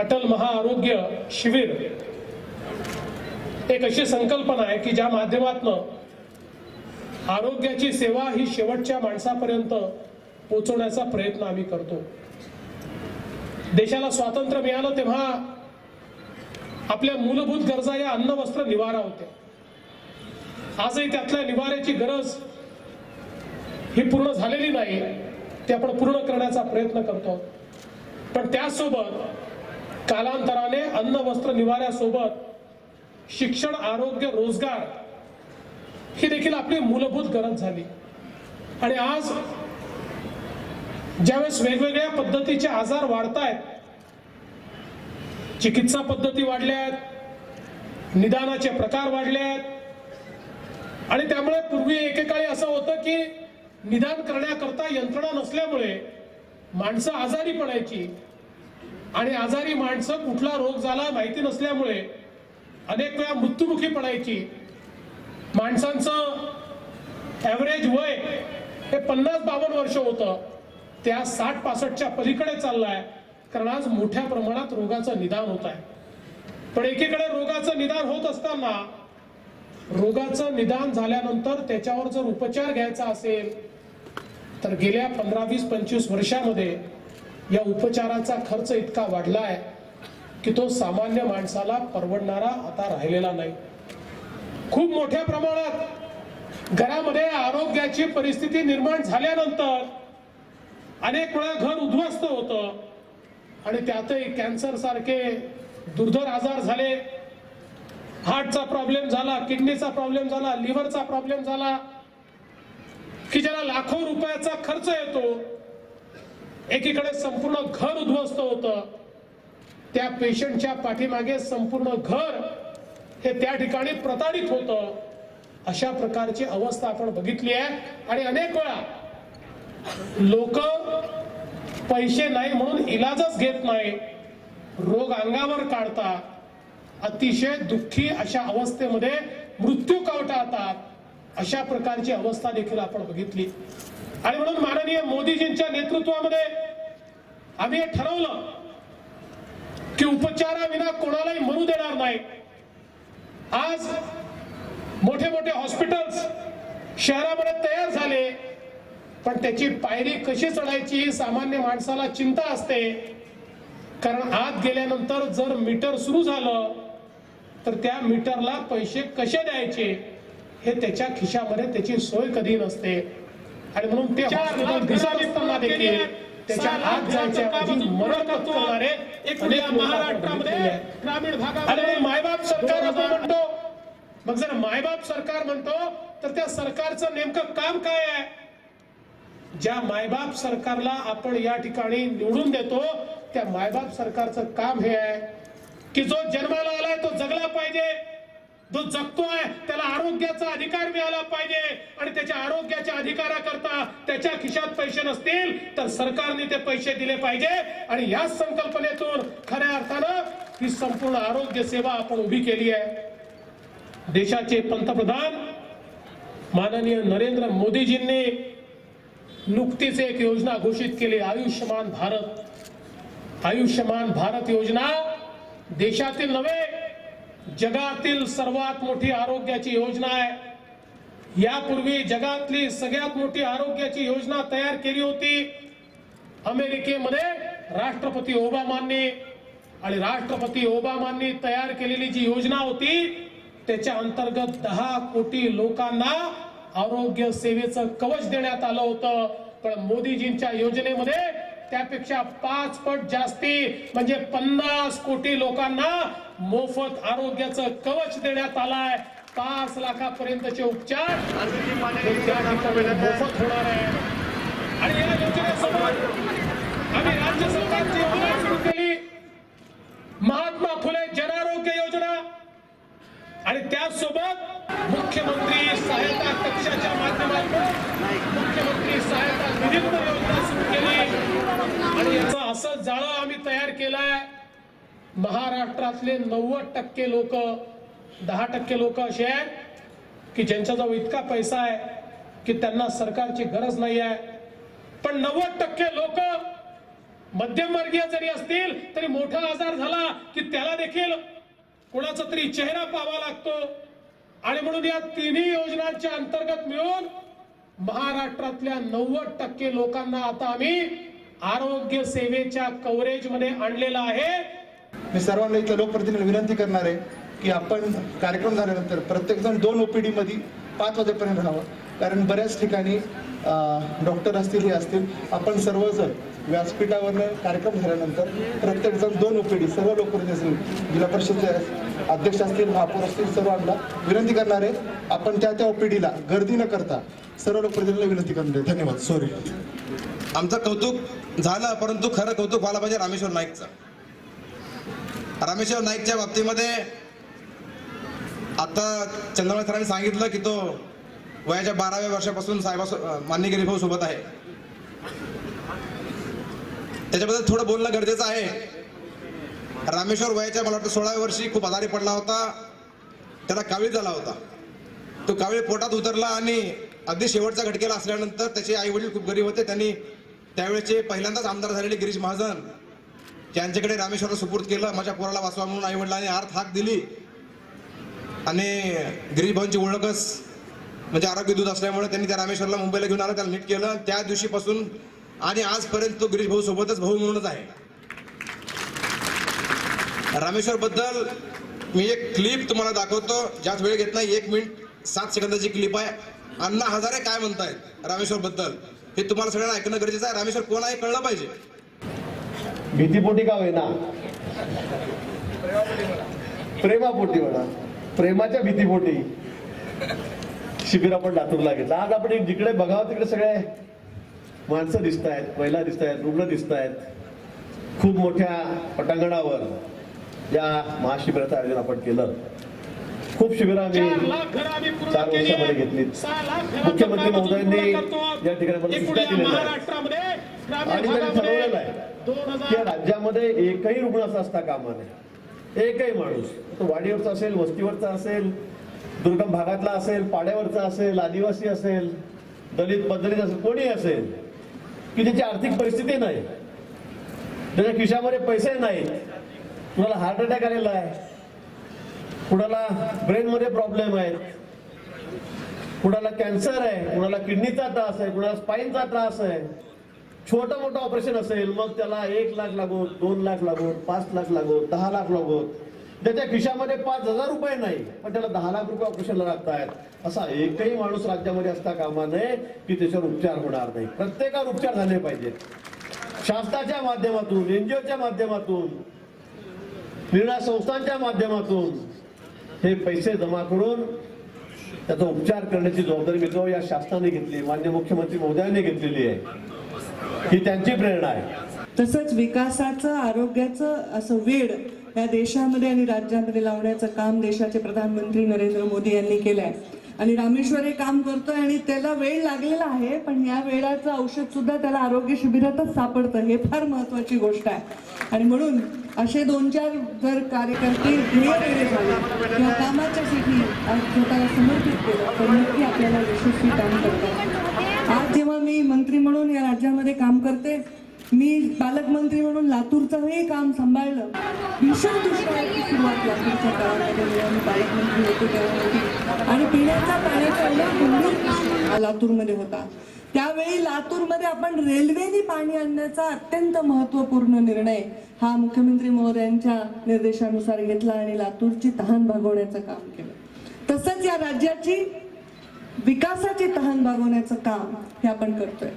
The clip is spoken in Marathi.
अटल महाआरोग्य शिबिर एक अशी संकल्पना आहे की ज्या माध्यमातून आरोग्याची सेवा ही शेवटच्या माणसापर्यंत पोचवण्याचा प्रयत्न आम्ही करतो. देशाला स्वातंत्र्य मिळालं तेव्हा आपल्या मूलभूत गरजा या अन्न वस्त्र निवारा होत्या. आजही त्यातल्या निवाऱ्याची गरज ही पूर्ण झालेली नाही ते आपण पूर्ण करण्याचा प्रयत्न करतो. पण त्यासोबत कालांतराने अन्न वस्त्र निवाऱ्यासोबत शिक्षण आरोग्य रोजगार ही देखील आपली मूलभूत गरज झाली. आणि आज ज्यावेळेस वेगवेगळ्या पद्धतीचे आजार वाढतायत चिकित्सा पद्धती वाढल्या आहेत निदानाचे प्रकार वाढले आहेत आणि त्यामुळे पूर्वी एकेकाळी असं होतं की निदान करण्याकरता यंत्रणा नसल्यामुळे माणसं आजारी पडायची आणि आजारी माणसं कुठला रोग झाला माहिती नसल्यामुळे अनेक वेळा मृत्युमुखी पडायची. माणसांचं ॲव्हरेज वय हे पन्नास बावन्न वर्ष होतं. त्या साठ पासष्टच्या पलीकडे चाललाय. कारण आज मोठ्या प्रमाणात रोगाचं निदान होत आहे पण एकीकडे रोगाचं निदान होत असताना रोगाचं निदान झाल्यानंतर त्याच्यावर जर उपचार घ्यायचा असेल तर गेल्या पंधरा वीस पंचवीस वर्षामध्ये या उपचाराचा खर्च इतका वाढला आहे की तो सामान्य माणसाला परवडणारा आता राहिलेला नाही. खूप मोठ्या प्रमाणात घरामध्ये आरोग्याची परिस्थिती निर्माण झाल्यानंतर अनेक वेळा घर उद्ध्वस्त होतं आणि त्यातही कॅन्सर सारखे दुर्धर आजार झाले. हार्टचा प्रॉब्लेम झाला किडनीचा प्रॉब्लेम झाला लिव्हरचा प्रॉब्लेम झाला की ज्याला लाखो रुपयाचा खर्च येतो. एकीकडे संपूर्ण घर उद्ध्वस्त होतं. त्या पेशंटच्या पाठीमागे संपूर्ण घर हे त्या ठिकाणी प्रताडित होतं. अशा प्रकारची अवस्था आपण बघितली आहे. आणि अनेक वेळा लोक पैसे नाही म्हणून इलाजच घेत नाही. रोग अंगावर काढता अतिशय दुःखी अशा अवस्थेमध्ये मृत्यू कवटाळतात. अशा प्रकारची अवस्था देखील आपण बघितली. आणि म्हणून माननीय मोदीजींच्या नेतृत्वामध्ये आम्ही हे ठरवलं की उपचाराविना कोणालाही मरू देणार नाही. आज मोठे मोठे हॉस्पिटल्स शहरामध्ये तयार झाले पण त्याची पायरी कशी चढायची सामान्य माणसाला चिंता असते. कारण आत गेल्यानंतर जर मीटर सुरू झालं तर त्या मीटरला पैसे कसे द्यायचे हे त्याच्या खिशामध्ये त्याची सोय कधी नसते. आणि म्हणून ते असताना देखील त्याच्या आत करणारे अनेक महाराष्ट्रामध्ये. ग्रामीण भागामध्ये मायबाप सरकार असं म्हणतो. मग जर मायबाप सरकार म्हणतो तर त्या सरकारचं नेमकं काम काय आहे? ज्या मायबाप सरकारला आपण या ठिकाणी निवडून देतो त्या मायबाप सरकारचं काम हे आहे की जो जन्माला आलाय तो जगला पाहिजे. जो जगतोय त्याला आरोग्याचा अधिकार मिळाला पाहिजे. आणि त्याच्या आरोग्याच्या अधिकाराकरता त्याच्या खिशात पैसे नसतील तर सरकारने ते पैसे दिले पाहिजे. आणि याच संकल्पनेतून खऱ्या अर्थानं ही संपूर्ण आरोग्य सेवा आपण उभी केली आहे. देशाचे पंतप्रधान माननीय नरेंद्र मोदीजींनी नुकतीच एक योजना घोषित केली आयुष्यमान भारत. आयुष्यमान भारत योजना देशातील नव्हे जगातील सर्वात मोठी आरोग्याची योजना आहे. यापूर्वी जगातली सगळ्यात मोठी आरोग्याची योजना तयार केली होती. अमेरिकेमध्ये राष्ट्रपती ओबामांनी आणि राष्ट्रपती ओबामांनी तयार केलेली जी योजना होती त्याच्या अंतर्गत दहा कोटी लोकांना आरोग्य सेवेचं कवच देण्यात आलं होतं. पण मोदीजींच्या योजनेमध्ये त्यापेक्षा पाच पट जास्ती म्हणजे पन्नास कोटी लोकांना मोफत आरोग्याचं कवच देण्यात आलाय. पाच लाखापर्यंतचे उपचार. मोफत होणार आहे. आणि या योजनेसोबत आम्ही राज्य सरकारची योजना सुरू केली. महात्मा फुले जनारोग्य योजना. आणि त्यासोबत मुख्यमंत्री सहायता कक्षाच्या माध्यमातून मुख्यमंत्री सहायता निधीतून योजना सुरू केली. आणि याचं असं जाळं आम्ही तयार केलंय. महाराष्ट्रातले नव्वद टक्के लोक दहा टक्के लोक असे आहेत की ज्यांच्याजवळ इतका पैसा आहे की त्यांना सरकारची गरज नाही आहे पण नव्वद टक्के लोक मध्यमवर्गीय जरी असतील तरी मोठा आजार झाला की त्याला देखील कोणाचा तरी चेहरा पाहावा लागतो. आणि म्हणून या तिन्ही योजनांच्या अंतर्गत मिळून महाराष्ट्रातल्या नव्वद टक्के लोकांना आता आम्ही आरोग्य सेवेच्या कव्हरेजमध्ये आणलेलं आहे. मी सर्वांना इथल्या लोकप्रतिनिधी विनंती करणार आहे की आपण कार्यक्रम झाल्यानंतर प्रत्येकजण दोन ओपीडीमध्ये पाच वाजेपर्यंत राहावं. कारण बऱ्याच ठिकाणी डॉक्टर असतील हे असतील आपण सर्वजण व्यासपीठावरनं कार्यक्रम झाल्यानंतर प्रत्येकजण दोन ओपीडी सर्व लोकप्रतिनिधी असतील जिल्हा परिषदचे अध्यक्ष असतील महापौर असतील सर्वांना विनंती करणार आहे आपण त्या त्या ओपीडीला गर्दी न करता सर्व लोकप्रतिनिधीला विनंती करणार आहे धन्यवाद. सॉरी आमचं कौतुक झालं परंतु खरं कौतुक व्हायला पाहिजे रामेश्वर नाईकचं. रामेश्वर नाईकच्या बाबतीमध्ये आता चंद्रमा सरांनी सांगितलं की तो वयाच्या बाराव्या वर्षापासून साहेबा मान्यगिरी भाऊ सोबत आहे. त्याच्याबद्दल थोडं बोलणं गरजेचं आहे. रामेश्वर वयाच्या मला वाटतं सोळाव्या वर्षी खूप आजारी पडला होता. त्याला कावीळ झाला होता. तो कावीळ पोटात उतरला आणि अगदी शेवटचा घटकेला असल्यानंतर त्याचे आई वडील खूप गरीब होते. त्यांनी त्यावेळेचे पहिल्यांदाच आमदार झालेले गिरीश महाजन त्यांच्याकडे रामेश्वरला सुपूर्द केलं माझ्या पोराला वाचवा म्हणून आई वडिलांनी अर्थ हाक दिली. आणि गिरीश भाऊंची ओळखच म्हणजे आरोग्य दूध असल्यामुळे त्यांनी त्या रामेश्वरला मुंबईला घेऊन आलं त्याला नीट केलं. त्या दिवशीपासून आणि आजपर्यंत तो गिरीश भाऊ सोबतच भाऊ म्हणूनच आहे. रामेश्वर बद्दल मी एक क्लिप तुम्हाला दाखवतो. ज्यात वेळ घेत नाही एक मिनिट सात सेकंदाची क्लिप आहे. अण्णा हजारे काय म्हणतायत रामेश्वर बद्दल हे तुम्हाला सगळ्यांना ऐकणं गरजेचं आहे. रामेश्वर कोण आहे कळलं पाहिजे. भीतीपोटी का होईना? प्रेमापोटी म्हणा. प्रेमाच्या भीतीपोटी. शिबिर आपण लातूरला घेतलं. आज आपण जिकडे बघावं तिकडे सगळे माणसं दिसत आहेत महिला दिसत आहेत रुग्ण दिसत आहेत खूप मोठ्या पटांगणावर या महाशिबिराचं आयोजन आपण केलं. खूप शिबिरं आम्ही चार वर्षामध्ये घराचं मुख्यमंत्री महोदयांनी. या ठिकाणी ठरवलेलं आहे की राज्यामध्ये एकही रुग्ण असा असता कामा नये एकही माणूस. तो वाडीवरचा असेल वस्तीवरचा असेल दुर्गम भागातला असेल पाड्यावरचा असेल आदिवासी असेल दलित बदलित असेल कोणी असेल की ज्याची आर्थिक परिस्थिती नाही त्याच्या खिशामध्ये पैसे नाहीत कुणाला हार्ट अटॅक आलेला आहे कुणाला ब्रेनमध्ये प्रॉब्लेम आहेत कुणाला कॅन्सर आहे कुणाला किडनीचा त्रास आहे कुणाला स्पाईनचा त्रास आहे छोटं मोठं ऑपरेशन असेल मग त्याला एक लाख लागून दोन लाख लागून पाच लाख लागून दहा लाख लागून त्याच्या खिशामध्ये पाच हजार रुपये नाही पण त्याला दहा लाख रुपये ऑपरेशनला लागतायत. असा एकही माणूस राज्यामध्ये असता कामा नये की त्याच्यावर उपचार होणार नाही. प्रत्येकावर उपचार झाले पाहिजेत. शासनाच्या माध्यमातून एनजीओच्या माध्यमातून क्रीडा संस्थांच्या माध्यमातून हे पैसे जमा करून त्याचा उपचार करण्याची जबाबदारी मित्र या शासनाने घेतली मान्य मुख्यमंत्री महोदयांनी घेतलेली आहे. ही त्यांची प्रेरणा आहे. तसंच विकासाचं आरोग्याचं असं वेड या देशामध्ये आणि राज्यामध्ये लावण्याचं काम देशाचे प्रधानमंत्री नरेंद्र मोदी यांनी केलंय. आणि रामेश्वर हे काम करतोय आणि त्याला वेळ लागलेला आहे पण या वेळाचं औषध सुद्धा त्याला आरोग्य शिबिरातच सापडतं. हे फार महत्वाची गोष्ट आहे. आणि म्हणून असे दोन चार जर कार्यकर्ते ध्येयवेळे किंवा कामाच्यासाठी स्वतःला समर्पित केलं तर नक्की आपल्याला यशस्वी काम करतात आज जेव्हा मी मंत्री म्हणून या राज्यामध्ये काम करते. मी पालकमंत्री म्हणून लातूरचंही काम सांभाळलं. भीषण दुष्काळाची सुरुवात लातूरच्या काळामध्ये मी पालकमंत्री होते तेव्हा होती आणि पिण्याचा पाण्याचा गंभीर लातूरमध्ये होता. त्यावेळी लातूरमध्ये आपण रेल्वेने पाणी आणण्याचा अत्यंत महत्त्वपूर्ण निर्णय हा मुख्यमंत्री महोदयांच्या निर्देशानुसार घेतला आणि लातूरची तहान भागवण्याचं काम केलं. तसंच या राज्याची विकासाची तहान भागवण्याचं काम हे आपण करतोय.